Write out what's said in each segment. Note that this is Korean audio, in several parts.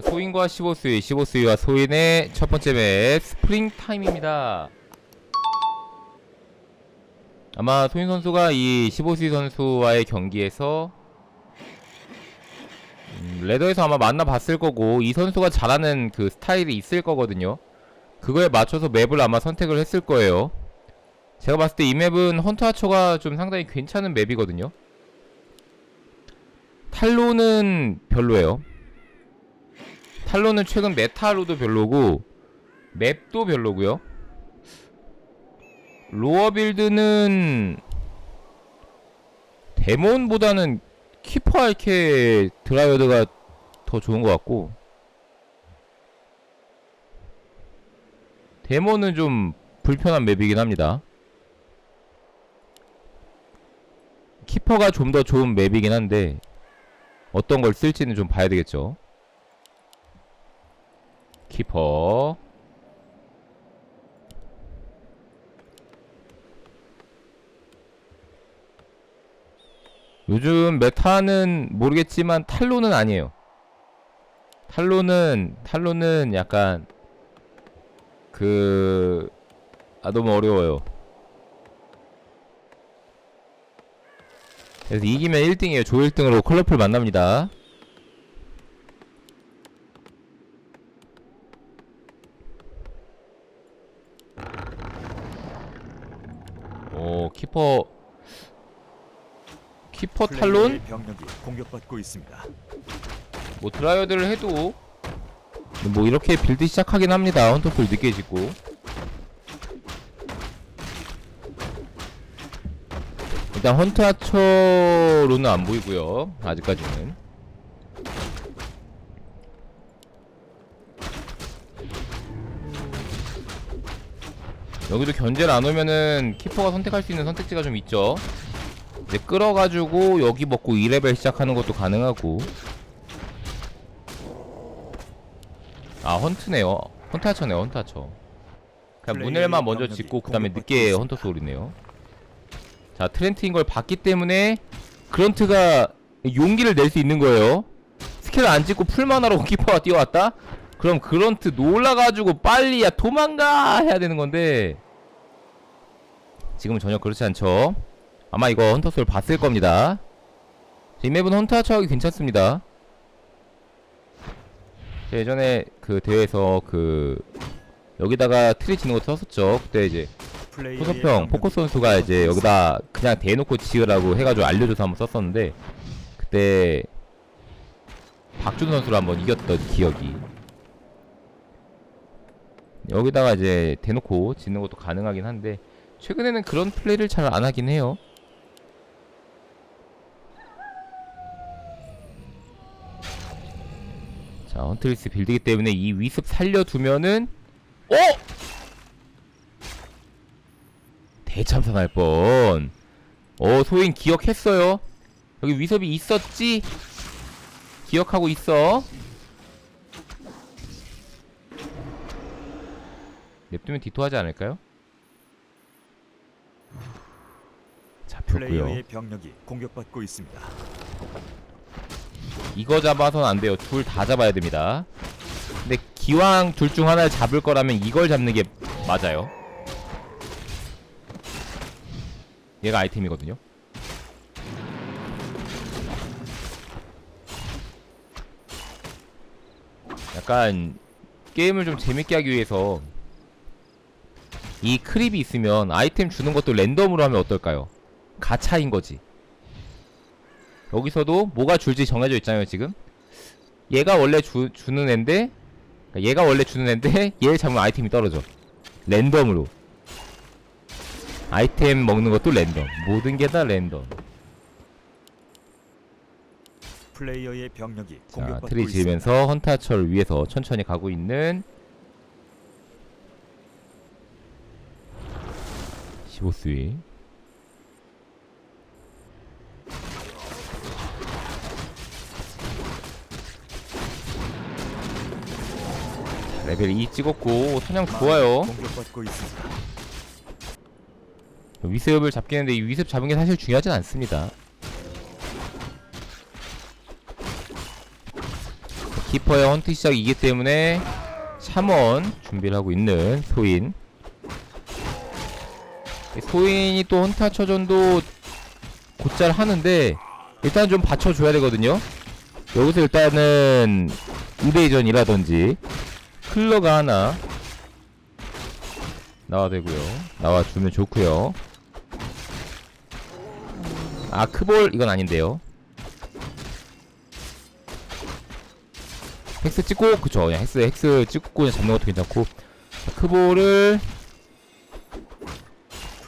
자, 소인과 15수위, 15수위와 소인의 첫 번째 맵 스프링 타임입니다. 아마 소인 선수가 이 15수위 선수와의 경기에서 음, 레더에서 아마 만나봤을 거고 이 선수가 잘하는 그 스타일이 있을 거거든요. 그거에 맞춰서 맵을 아마 선택을 했을 거예요. 제가 봤을 때 이 맵은 헌터 하처가 좀 상당히 괜찮은 맵이거든요. 탈로는 별로예요. 탈로는 최근 메타로도 별로고 맵도 별로고요. 로어 빌드는 데몬보다는 키퍼 알케 드라이어드가 더 좋은 것 같고 데몬은 좀 불편한 맵이긴 합니다. 키퍼가 좀 더 좋은 맵이긴 한데 어떤 걸 쓸지는 좀 봐야 되겠죠. 키퍼 요즘 메타는 모르겠지만 탈로는 아니에요. 탈로는 탈로는 약간 그 아 너무 어려워요. 그래서 이기면 1등이에요. 조 1등으로 컬러풀 만납니다. 오 키퍼 키퍼 탈론 병력이 공격받고 있습니다. 뭐 드라이어드를 해도 뭐 이렇게 빌드 시작하긴 합니다. 헌터풀 늦게 짓고 일단 헌터 하처로는 안 보이고요. 아직까지는 여기도 견제를 안 오면은 키퍼가 선택할 수 있는 선택지가 좀 있죠. 이제 끌어가지고 여기 먹고 2레벨 시작하는 것도 가능하고. 아 헌트네요. 헌트 하처네요 헌트 하처. 그냥 문엘만 먼저 짓고 그 다음에 늦게 헌터 소울이네요. 자 트렌트인 걸 봤기 때문에 그런트가 용기를 낼 수 있는 거예요. 스킬 안 찍고 풀만하로 키퍼가 뛰어왔다? 그럼 그런트 놀라가지고 빨리 야 도망가 해야 되는 건데. 지금은 전혀 그렇지 않죠. 아마 이거 헌터 소울 봤을 겁니다. 이 맵은 헌터 하처 하기 괜찮습니다. 예전에 그 대회에서 그 여기다가 트리 지는 거 썼었죠. 그때 이제 플레이어의 포서평 병력이 포커 선수가 이제 여기다 그냥 대놓고 지으라고 해가지고 알려줘서 한번 썼었는데 그때 박준 선수를 한번 이겼던 기억이 여기다가 이제 대놓고 짓는 것도 가능하긴 한데 최근에는 그런 플레이를 잘 안 하긴 해요. 자, 헌트리스 빌드기 때문에 이 위습 살려두면은 어? 대참사 날 뻔. 어, 소인 기억했어요. 여기 위습이 있었지? 기억하고 있어. 냅두면 디토하지 않을까요? 잡혔고요. 플레이어의 병력이 공격받고 있습니다. 이거 잡아선 안 돼요. 둘 다 잡아야 됩니다. 근데 기왕 둘 중 하나를 잡을 거라면 이걸 잡는 게 맞아요. 얘가 아이템이거든요. 약간 게임을 좀 재밌게 하기 위해서 이 크립이 있으면 아이템 주는 것도 랜덤으로 하면 어떨까요? 가차인 거지. 여기서도 뭐가 줄지 정해져 있잖아요 지금 얘가 원래 주, 주는 앤데 그러니까 얘가 원래 주는 앤데 얘를 잡으면 아이템이 떨어져 랜덤으로 아이템 먹는 것도 랜덤 모든 게 다 랜덤 플레이어의 병력이 자 공격받고 트리 있습니다. 지으면서 헌타철 위에서 천천히 가고 있는 15스위 레벨 2 찍었고 사냥 좋아요 공격받고 있습니다. 위습을 잡겠는데 이 위습 잡은 게 사실 중요하진 않습니다. 키퍼의 헌트 시작이기 때문에 샤먼 준비를 하고 있는 소인 소인이 또 헌트 하처전도 곧잘 하는데 일단 좀 받쳐줘야 되거든요. 여기서 일단은 우대전이라든지 클러가 하나 나와되고요. 나와주면 좋고요. 아 크볼 이건 아닌데요. 헥스 찍고 그쵸. 그냥 헥스 헥스 찍고 잡는 것도 괜찮고. 자, 크볼을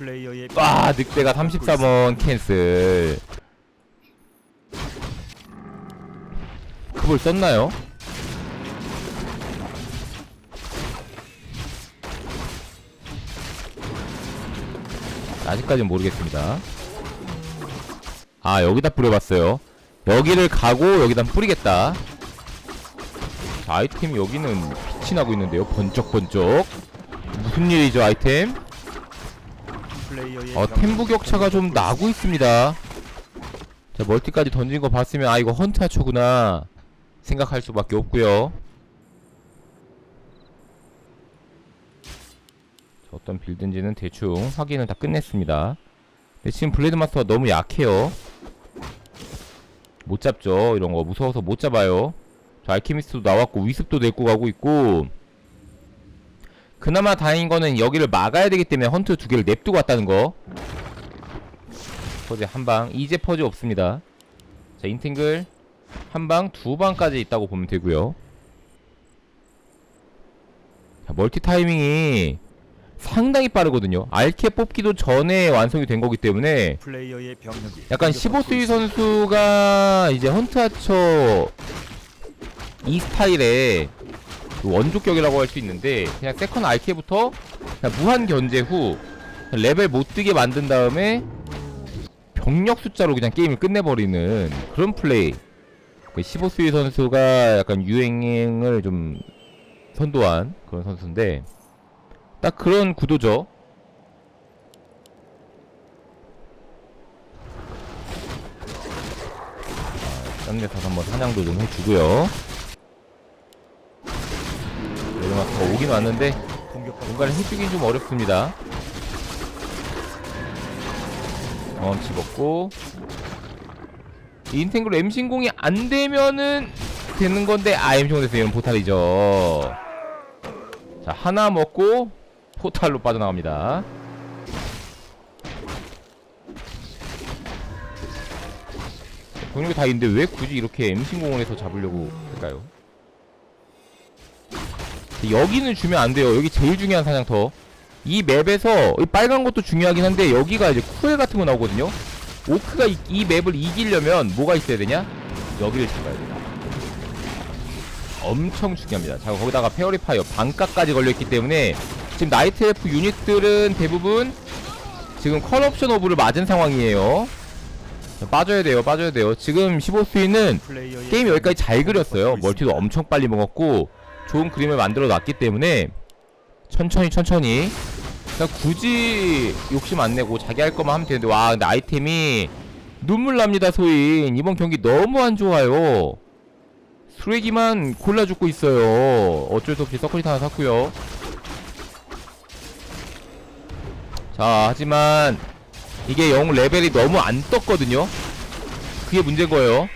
플레이어의 아 늑대가 33원 캔슬. 크볼 썼나요? 아직까지는 모르겠습니다. 아 여기다 뿌려봤어요. 여기를 가고 여기다 뿌리겠다. 자, 아이템이 여기는 빛이 나고 있는데요. 번쩍번쩍. 무슨 일이죠 아이템? 어, 템부 격차가 좀 나고 있습니다. 자, 멀티까지 던진 거 봤으면 아 이거 헌트 하초구나 생각할 수밖에 없고요. 자, 어떤 빌드인지는 대충 확인을 다 끝냈습니다. 근데 지금 블레이드 마스터가 너무 약해요. 못 잡죠. 이런 거 무서워서 못 잡아요. 자, 알키미스트도 나왔고 위습도 데리고 가고 있고 그나마 다행인 거는 여기를 막아야 되기 때문에 헌트 두 개를 냅두고 왔다는 거. 퍼즈 한 방. 이제 퍼즈 없습니다. 자, 인팅글 한 방, 두 방까지 있다고 보면 되고요. 자, 멀티 타이밍이 상당히 빠르거든요. 알케 뽑기도 전에 완성이 된 거기 때문에 약간 공격받고 15스위 있습니다. 선수가 이제 헌트 하처 이 스타일의 그 원조격이라고 할 수 있는데 그냥 세컨 RK부터 그냥 무한 견제 후 레벨 못 뜨게 만든 다음에 병력 숫자로 그냥 게임을 끝내버리는 그런 플레이 그 15스위 선수가 약간 유행을 좀 선도한 그런 선수인데 딱 그런 구도죠 딴 데서 한번 사냥도 좀 해주고요. 내려마스가 오긴 왔는데 뭔가를 해주긴 좀 어렵습니다. 경험치 먹고 이 인텐글 M신공이 안 되면은 되는 건데 아 M신공 됐어요. 이건 포탈이죠. 자 하나 먹고 포탈로 빠져나갑니다. 병력이 다 있는데 왜 굳이 이렇게 M신공을 해서 잡으려고 할까요? 여기는 주면 안 돼요. 여기 제일 중요한 사냥터. 이 맵에서 이 빨간 것도 중요하긴 한데 여기가 이제 쿠엘 같은 거 나오거든요. 오크가 이, 이 맵을 이기려면 뭐가 있어야 되냐? 여기를 잡아야 돼요. 엄청 중요합니다. 자, 거기다가 페어리파이어 반값까지 걸려있기 때문에 지금 나이트 엘프 유닛들은 대부분 지금 컬옵션 오브를 맞은 상황이에요. 자, 빠져야 돼요, 빠져야 돼요. 지금 15스위는 플레이어의 게임 여기까지 잘 그렸어요. 멀티도. 엄청 빨리 먹었고 좋은 그림을 만들어 놨기 때문에 천천히 천천히. 그러니까 굳이 욕심 안 내고 자기 할 거만 하면 되는데 와 근데 아이템이 눈물 납니다 소인. 이번 경기 너무 안 좋아요. 쓰레기만 골라 죽고 있어요. 어쩔 수 없이 서클릿 하나 샀고요. 자 하지만 이게 영 레벨이 너무 안 떴거든요. 그게 문제인 거예요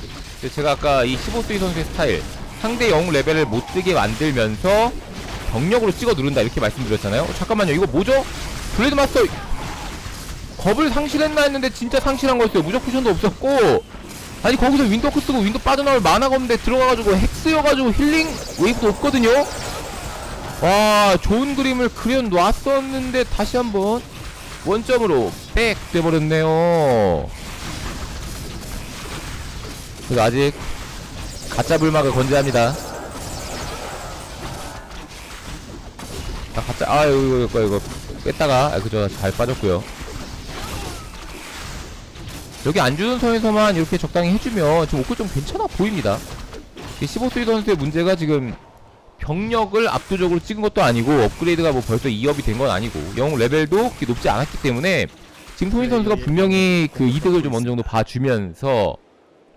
근데 제가 아까 이 15스위 선수의 스타일 상대 영웅 레벨을 못 뜨게 만들면서 병력으로 찍어 누른다 이렇게 말씀드렸잖아요. 어, 잠깐만요. 이거 뭐죠? 블레이드 마스터 겁을 상실했나 했는데 진짜 상실한 거였어요. 무적 쿠션도 없었고 아니 거기서 윈도크 쓰고 윈도 빠져나올 만화가 없는데 들어가가지고 핵쓰여가지고 힐링 웨이브도 없거든요? 와 좋은 그림을 그려놨었는데 다시 한번 원점으로 백 돼버렸네요 그래서 아직 가짜 불막을 건재합니다. 아 가짜 아 이거 이거 이거, 뺐다가 아 그죠 잘 빠졌고요. 여기 안 주는 선에서만 이렇게 적당히 해주면 지금 오크 좀 괜찮아 보입니다. 15스위 선수의 문제가 지금 병력을 압도적으로 찍은 것도 아니고 업그레이드가 뭐 벌써 2업이 된 건 아니고 영웅 레벨도 그렇게 높지 않았기 때문에 지금 토니 선수가 분명히 그 이득을 좀 어느 정도 봐주면서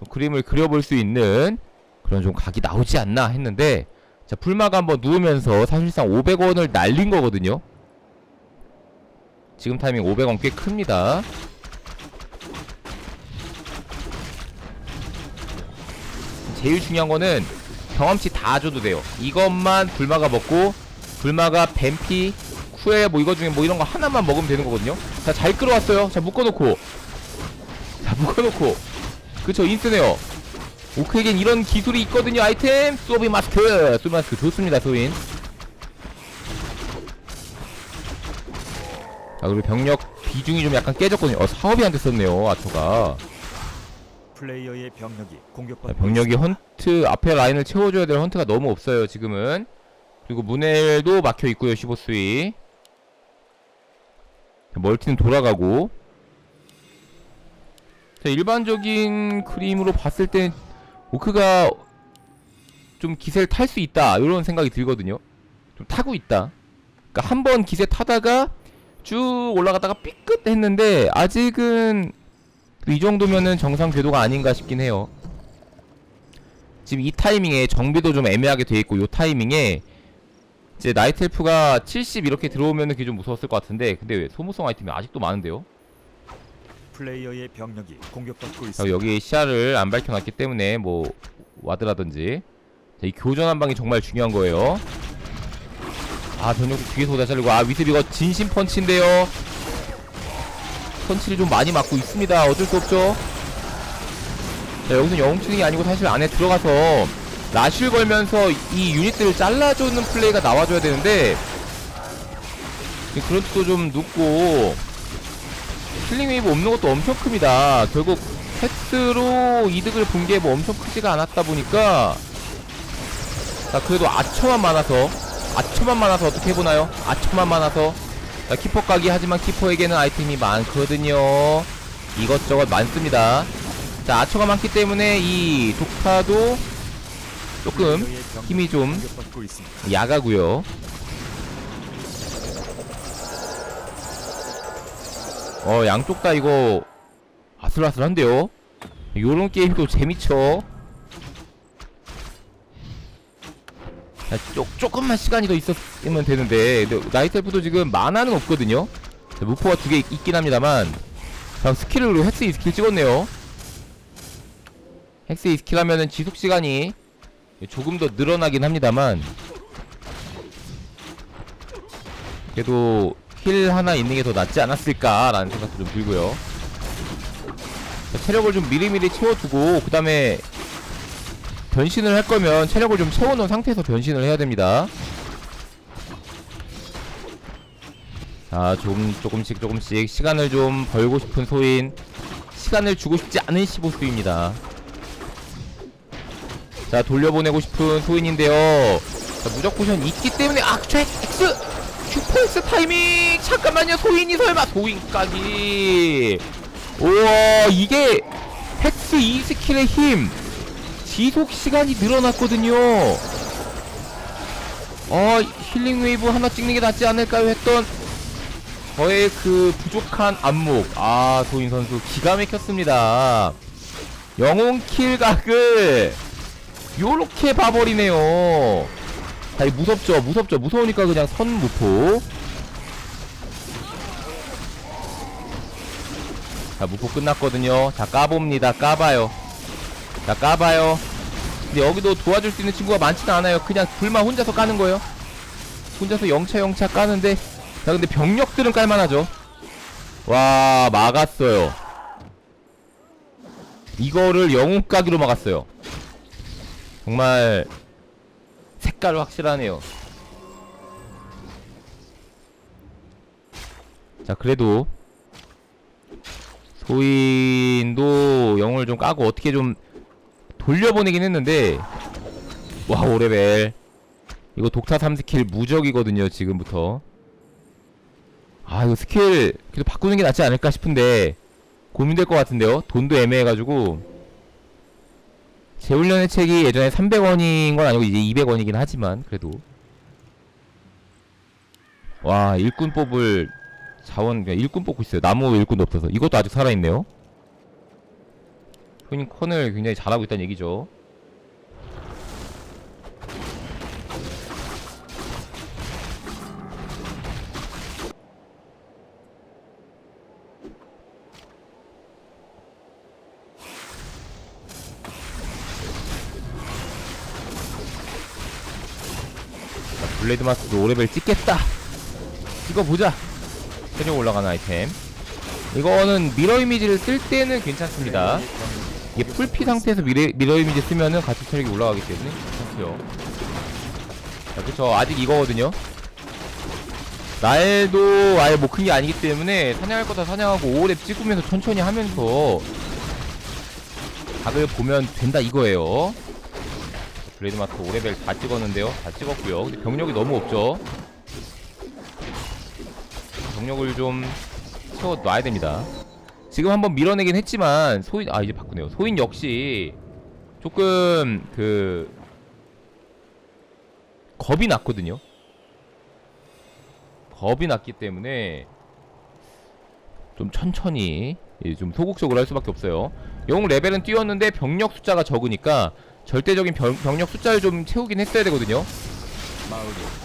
그림을 그려볼 수 있는 그런 좀 각이 나오지 않나 했는데 자 불마가 한번 누우면서 사실상 500원을 날린 거거든요. 지금 타이밍 500원 꽤 큽니다. 제일 중요한 거는 경험치 다 줘도 돼요. 이것만 불마가 먹고 불마가 뱀피 쿠에 뭐 이거 중에 뭐 이런 거 하나만 먹으면 되는 거거든요. 자 잘 끌어왔어요. 자 묶어놓고. 자 묶어놓고 그쵸 인스네요 오크에겐 이런 기술이 있거든요 아이템. 소비 마스크. 소비 마스크 좋습니다 소인. 자 그리고 병력 비중이 좀 약간 깨졌거든요. 어 사업이 안 됐었네요 아처가. 플레이어의 병력이 자, 공격받고 병력이. 헌트 앞에 라인을 채워줘야 될 헌트가 너무 없어요 지금은. 그리고 문엘도 막혀 있고요 15수위. 멀티는 돌아가고 자 일반적인 그림으로 봤을 땐 오크가 좀 기세를 탈 수 있다 이런 생각이 들거든요. 좀 타고 있다. 그러니까 한 번 기세 타다가 쭉 올라가다가 삐끗 했는데 아직은 이 정도면은 정상 궤도가 아닌가 싶긴 해요. 지금 이 타이밍에 정비도 좀 애매하게 돼 있고 요 타이밍에 이제 나이트 엘프가 70 이렇게 들어오면은 그게 좀 무서웠을 것 같은데 근데 왜 소모성 아이템이 아직도 많은데요? 플레이어의 병력이 공격받고 자, 있습니다. 여기 시야를 안 밝혀놨기 때문에 뭐 와드라든지. 자, 이 교전 한 방이 정말 중요한 거예요. 아 전력 뒤에서 오다 잘리고. 아 위습 이거 진심 펀치인데요. 펀치를 좀 많이 맞고 있습니다. 어쩔 수 없죠. 자 여기서 영웅 추능이 아니고 사실 안에 들어가서 라쉬를 걸면서 이 유닛들을 잘라주는 플레이가 나와줘야 되는데 그런 뜻도 좀 눕고 힐링 웨이브 없는 것도 엄청 큽니다. 결국 패스로 이득을 본 게 뭐 엄청 크지가 않았다 보니까 자 그래도 아처만 많아서 아처만 많아서 어떻게 해보나요? 아처만 많아서 자 키퍼 까기 하지만 키퍼에게는 아이템이 많거든요. 이것저것 많습니다. 자 아처가 많기 때문에 이 독타도 조금 힘이 좀. 야가고요. 어 양쪽 다 이거 아슬아슬한데요. 요런 게임도. 자, 조, 조금만 시간이 더 있었으면 되는데 근데 나이트 엘프도 지금 만화는 없거든요. 자, 무포가 두 개 있긴 합니다만 자, 스킬을 헥스 이 스킬 찍었네요. 헥스 이 스킬 하면은 지속 시간이 조금 더 늘어나긴 합니다만 그래도 힐 하나 있는 게 더 낫지 않았을까라는 생각도 좀 들고요. 자, 체력을 좀 미리미리 채워두고 그 다음에 변신을 할 거면 체력을 좀 채워놓은 상태에서 변신을 해야 됩니다. 자, 좀 조금씩 조금씩 시간을 좀 벌고 싶은 소인, 시간을 주고 싶지 않은 15수입니다. 자, 돌려보내고 싶은 소인인데요. 자, 무적 포션 있기 때문에 악취 X 슈퍼엑스 타이밍! 잠깐만요 소인이 설마. 소인 까기 우와 이게 헥스 2 스킬의 힘. 지속 시간이 늘어났거든요. 어 힐링 웨이브 하나 찍는 게 낫지 않을까요? 했던 저의 그 부족한 안목. 아 소인 선수 기가 막혔습니다. 영웅 킬각을 요렇게 봐버리네요 자, 이 무섭죠? 무섭죠? 무서우니까 그냥 선무포. 자, 무포 끝났거든요. 자, 까봅니다. 까봐요. 자, 까봐요. 근데 여기도 도와줄 수 있는 친구가 많지는 않아요. 그냥 불만 혼자서 까는 거예요. 혼자서 영차 영차 까는데. 자, 근데 병력들은 깔만하죠. 와, 막았어요. 이거를 영웅 까기로 막았어요. 정말 색깔 확실하네요. 자, 그래도 소인도 영을 좀 까고 어떻게 좀 돌려보내긴 했는데 와, 5레벨. 이거 독타 3스킬 무적이거든요, 지금부터. 아, 이거 스킬 그래도 바꾸는 게 낫지 않을까 싶은데 고민될 것 같은데요. 돈도 애매해가지고 재훈련의 책이 예전에 300원인 건 아니고 이제 200원이긴 하지만 그래도. 와 일꾼 뽑을 자원 일꾼 뽑고 있어요. 나무 일꾼도 없어서. 이것도 아직 살아있네요. 오프닝 컨을 굉장히 잘하고 있다는 얘기죠. 블레이드 마스도 5레벨 찍겠다. 찍어보자. 최종 올라가는 아이템. 이거는 미러 이미지를 쓸 때는 괜찮습니다. 이게 풀피 상태에서 미래, 미러 이미지 쓰면은 가치 체력이 올라가기 때문에 괜찮고요. 자, 그쵸. 아직 이거거든요. 날도 아예 뭐 큰 게 아니기 때문에 사냥할 거 다 사냥하고 5렙 찍으면서 천천히 하면서 각을 보면 된다 이거예요. 블레이드 마스터 5레벨 다 찍었는데요. 다 찍었고요. 근데 병력이 너무 없죠. 병력을 좀 채워놔야 됩니다. 지금 한번 밀어내긴 했지만 소인 아 이제 바꾸네요. 소인 역시 조금 그 겁이 났거든요. 겁이 났기 때문에 좀 천천히 예, 좀 소극적으로 할 수밖에 없어요. 영웅 레벨은 뛰었는데 병력 숫자가 적으니까 절대적인 병, 병력 숫자를 좀 채우긴 했어야 되거든요.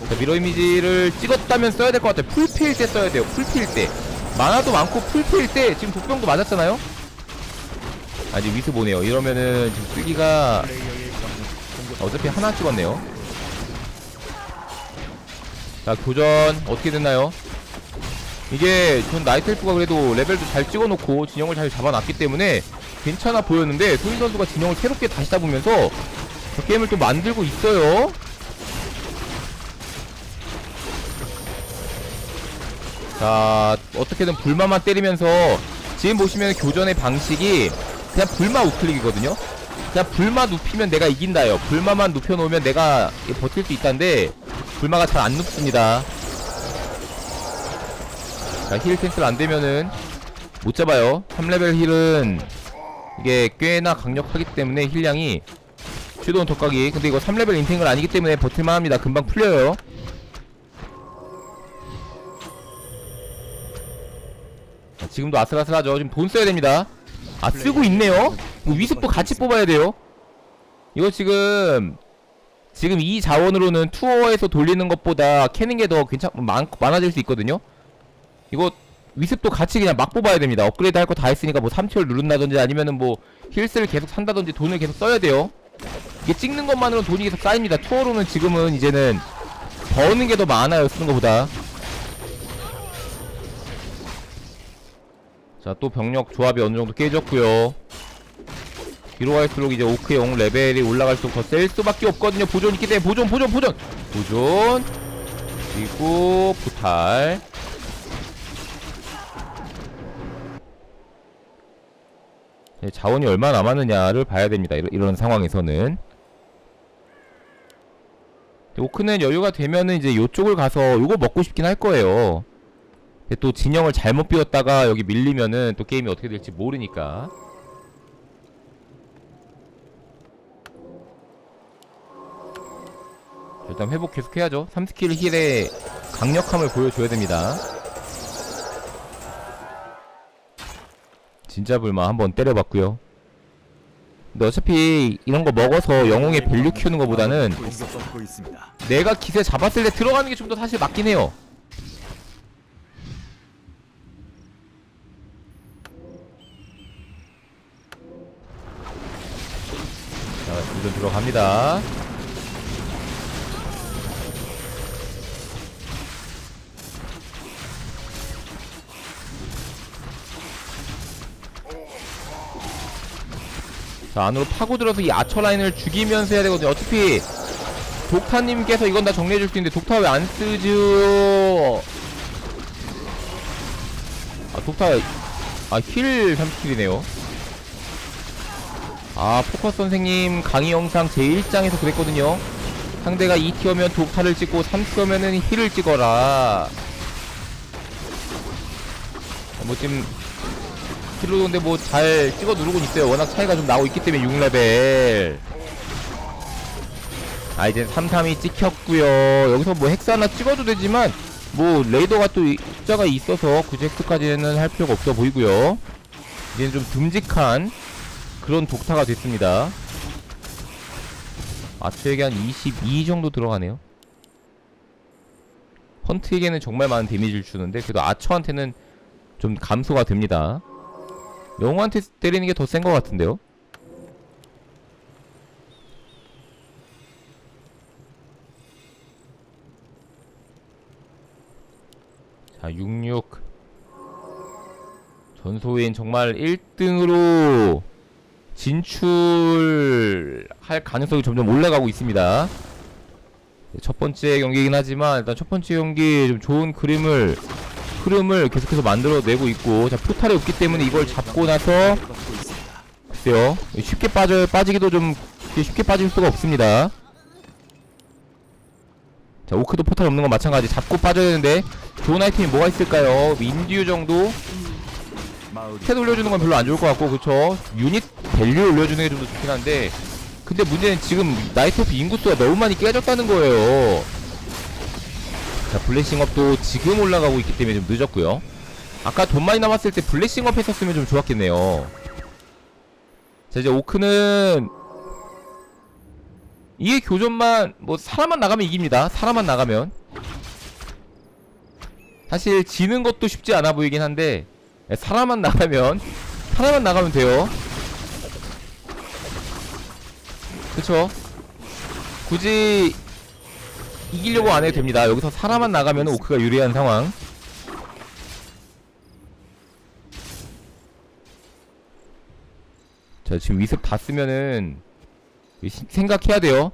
자, 미러 이미지를 찍었다면 써야 될 것 같아요. 풀피일 때 써야 돼요. 풀피일 때. 만화도 많고 풀피일 때 지금 독병도 맞았잖아요. 아직 위스 보네요. 이러면은 지금 쓰기가 어차피 하나 찍었네요. 자 교전 어떻게 됐나요? 이게 전 나이트엘프가 그래도 레벨도 잘 찍어놓고 진영을 잘 잡아놨기 때문에 괜찮아 보였는데 소인 선수가 진영을 새롭게 다시 잡으면서 저 게임을 또 만들고 있어요. 자 어떻게든 불마만 때리면서 지금 보시면 교전의 방식이 그냥 불마 우클릭이거든요. 그냥 불마 눕히면 내가 이긴다요. 불마만 눕혀놓으면 내가 버틸 수 있다는데 불마가 잘 안 눕습니다. 자, 힐 캔슬 안 되면은 못 잡아요. 3레벨 힐은 이게 꽤나 강력하기 때문에 힐량이 슈도운 덕각이 근데 이거 3레벨 인탱글 아니기 때문에 버틸만 합니다. 금방 풀려요. 자, 지금도 아슬아슬하죠. 지금 돈 써야 됩니다. 아 쓰고 있네요. 뭐 위습도 같이 뽑아야 돼요. 이거 지금 지금 이 자원으로는 투어에서 돌리는 것보다 캐는 게 더 괜찮 많 많아질 수 있거든요. 이거 위습도 같이 그냥 막 뽑아야 됩니다. 업그레이드 할 거 다 했으니까 뭐 3티어를 누른다든지 아니면은 뭐 힐스를 계속 산다든지 돈을 계속 써야 돼요. 이게 찍는 것만으로는 돈이 계속 쌓입니다. 투어로는 지금은 이제는 버는 게 더 많아요. 쓰는 것보다. 자, 또 병력 조합이 어느 정도 깨졌고요. 뒤로 갈수록 이제 오크 영 레벨이 올라갈수록 더 셀 수밖에 없거든요. 보존 있기 때문에 보존, 보존, 보존, 보존. 그리고 부탈. 자원이 얼마 남았느냐를 봐야 됩니다. 이런, 이런 상황에서는. 오크는 여유가 되면은 이제 요쪽을 가서 요거 먹고 싶긴 할 거예요. 또 진영을 잘못 비웠다가 여기 밀리면은 또 게임이 어떻게 될지 모르니까. 자, 일단 회복 계속 해야죠. 3스킬 힐의 강력함을 보여줘야 됩니다. 진짜 불마 한번 때려봤고요. 근데 어차피 이런 거 먹어서 영웅의 밸류 키우는 것보다는. 내가 기세 잡았을 때 들어가는 게 좀 더 사실 맞긴 해요. 자, 우전 들어갑니다. 자, 안으로 파고들어서 이 아처 라인을 죽이면서 해야 되거든요. 어차피 독타님께서 이건 다 정리해줄 수 있는데 독타 왜 안 쓰죠? 아 독타 아힐 30킬이네요 아 포커스 선생님 강의 영상 제1장에서 그랬거든요 상대가 2티어면 독타를 찍고 3티어면은 힐을 찍어라 어, 뭐 지금 힐로 근데 뭐 잘 찍어 누르곤 있어요. 워낙 차이가 좀 나고 있기 때문에 6레벨. 아 이제 33이 찍혔고요. 여기서 뭐 헥스 하나 찍어도 되지만 뭐 레이더가 또 이- 숫자가 있어서 굳이 헥스까지는 할 필요가 없어 보이고요. 이제는 좀 듬직한 그런 독타가 됐습니다. 아츠에게 한 22 정도 들어가네요. 헌트에게는 정말 많은 데미지를 주는데 그래도 아처한테는 좀 감소가 됩니다 영웅한테 때리는 게 더 센 것 같은데요 자, 66. 전소인 정말 1등으로 진출할 가능성이 점점 올라가고 있습니다. 네, 첫 번째 경기이긴 하지만 일단 첫 번째 경기 좀 좋은 그림을 흐름을 계속해서 만들어내고 있고 자 포탈이 없기 때문에 이걸 잡고 나서. 글쎄요 쉽게 빠져 빠지기도 좀 쉽게 빠질 수가 없습니다. 자 오크도 포탈 없는 건 마찬가지 잡고 빠져야 되는데 좋은 아이템이 뭐가 있을까요? 민듀 정도 스탯 올려주는 건 별로 안 좋을 것 같고 그쵸 유닛 밸류 올려주는 게 좀 더 좋긴 한데 근데 문제는 지금 나이트 오프 인구수가 너무 많이 깨졌다는 거예요 자 블레싱업도 지금 올라가고 있기 때문에 좀 늦었고요. 아까 돈 많이 남았을 때 블레싱업 했었으면 좀 좋았겠네요. 자 이제 오크는 이게 교전만 뭐 사람만 나가면 이깁니다. 사람만 나가면. 사실 지는 것도 쉽지 않아 보이긴 한데 네, 사람만 나가면 사람만 나가면 돼요. 그쵸? 굳이 이기려고 안 해도 됩니다. 여기서 사람만 나가면 오크가 유리한 상황. 자 지금 위습 다 쓰면은 시- 생각해야 돼요.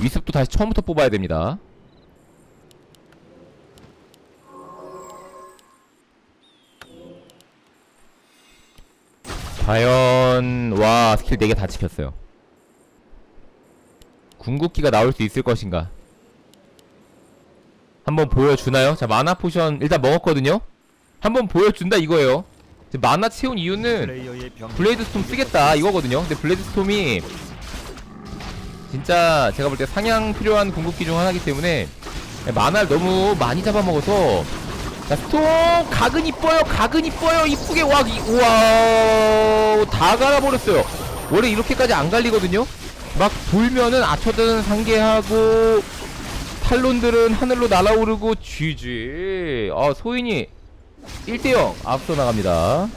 위습도 다시 처음부터 뽑아야 됩니다. 과연 와 스킬 4개 다 찍혔어요 궁극기가 나올 수 있을 것인가? 한번 보여주나요? 자 마나 포션 일단 먹었거든요? 한번 보여준다 이거예요. 마나 채운 이유는 플레이어의 병 블레이드 스톰 쓰겠다 이거거든요. 근데 블레이드 스톰이 진짜 제가 볼 때 상향 필요한 궁극기 중 하나이기 때문에 만화를 너무 많이 잡아먹어서 자 스톰 각은 이뻐요. 각은 이뻐요. 이쁘게 와 이, 우와. 다 갈아버렸어요. 원래 이렇게까지 안 갈리거든요 막 돌면은 아처들은 상계하고 탈론들은 하늘로 날아오르고 GG 아 소인이 1대0 앞서 나갑니다